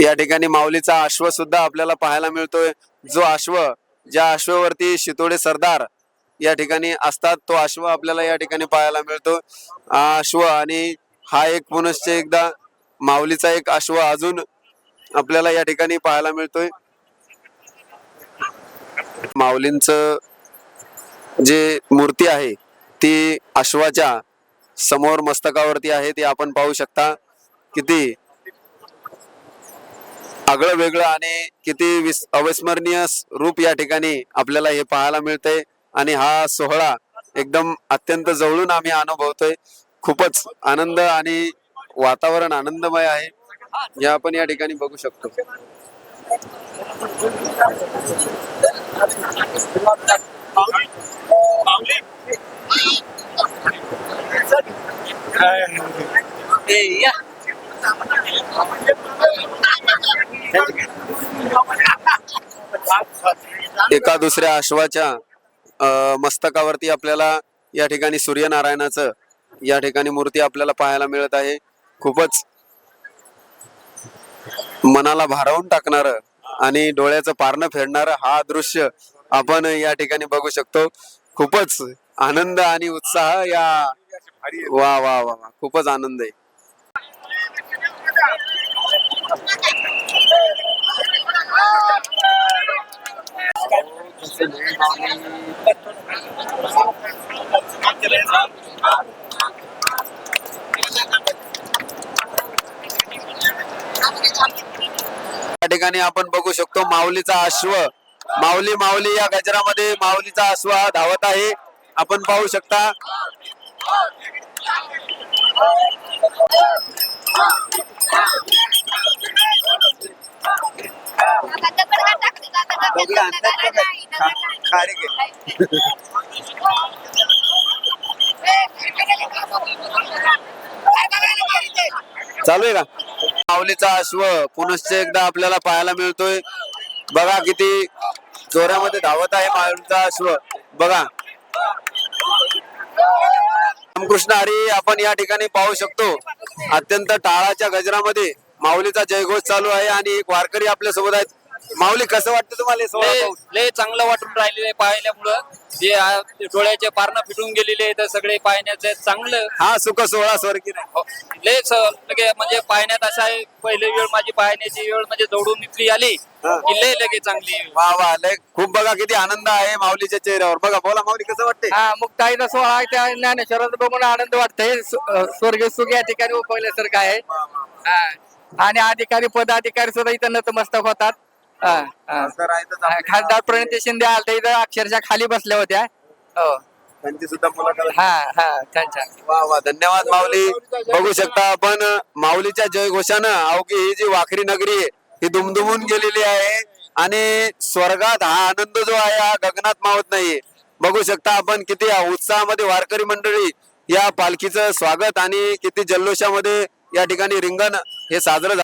या ठिकाणी माऊलीचा अश्व सुद्धा आपल्याला पाहायला मिळतोय. जो अश्व ज्या अश्ववरती शितोडे सरदार या ठिकाणी असतात तो अश्व आपल्याला या ठिकाणी पाहायला मिळतो. अश्व आणि हा एक पुनश्च एकदा माऊलीचा एक अश्व अजून आपल्याला या ठिकाणी पाहायला मिळतोय. माऊलींच जे मूर्ती आहे ती अश्वाच्या समोर मस्तकावरती आहे ती आपण पाहू शकता. किती आगळं वेगळं आणि किती विस अविस्मरणीय रूप या ठिकाणी आपल्याला हे पाहायला मिळतंय. आणि हा सोहळा एकदम अत्यंत जवळून आम्ही अनुभवतोय. खूपच आनंद आणि वातावरण आनंदमय आहे. हे आपण या ठिकाणी बघू शकतो. एका दुसऱ्या अश्वाच्या अं, मस्तकावरती आपल्याला या ठिकाणी सूर्यनारायणाचं या ठिकाणी मूर्ती आपल्याला पाहायला मिळत आहे. खूपच मनाला भारावून टाकणार आणि डोळ्याचं पारणं फेडणार हा दृश्य आपण या ठिकाणी बघू शकतो. खूपच आनंद आणि उत्साह या वा वा वा वा. खूपच आनंद आहे. या ठिकाणी आपण बघू शकतो माऊलीचा अश्व. माऊली माऊली या गजरामध्ये माऊलीचा अश्व हा धावत आहे. आपण पाहू शकता. चालू आहे का माऊलीचा अश्व पुनश्च एकदा आपल्याला पाहायला मिळतोय. बघा किती जोरामध्ये धावत आहे माऊलीचा अश्व. बघा. रामकृष्ण हरी आपण या ठिकाणी पाहू शकतो. अत्यंत टाळाच्या गजरामध्ये माऊलीचा जयघोष चालू आहे आणि एक वारकरी आपल्यासोबत आहेत. माऊली कसं वाटतं तुम्हाला हे सोहळा लय पाहून? लय चांगलं वाटून राहिलेले पाहिल्यामुळं. जे आ- डोळ्याचे पारणं फिटून गेलेले आहेत सगळे पाहण्याचं चांगलं. हा सुख सोहळा स्वर्गीय हो, लय स- लगे म्हणजे पाहण्यात असा आहे पहिली वेळ माझी पाहण्याची वेळ म्हणजे दौडून इतकी आली हा. की लय लगे चांगली वा वा लय खूप बघा किती आनंद आहे माऊलीच्या चेहऱ्यावर. बघा बोला माऊली कसं वाटते हा मग ताईचा सोहळा आहे त्या ज्ञानेश्वराचा बघून आनंद वाटतंय. सु- अं, स्वर्गीय सुख या ठिकाणी उपवल्यासारखं आहे हा. आणि अधिकारी पदाधिकारी सुद्धा इथं नतमस्तक होतात. हा, हा. हा, खासदार प्रणिती शिंदे आलते इथं अक्षरशः खाली बसल्या होत्या. हो. त्यांची सुद्धा मुलाखत हा हा छान छान वा वा. धन्यवाद माऊली. बघू शकता आपण माऊलीच्या जयघोषानं अवघी ही जी वाखरी नगरी आहे ही दुमदुमून गेलेली आहे. आणि स्वर्गात हा आनंद जो आहे हा गगनात मावत नाहीये बघू शकता आपण किती उत्साहामध्ये वारकरी मंडळी या पालखीचं स्वागत आणि किती जल्लोषामध्ये या ठिकाणी रिंगण हे साजरं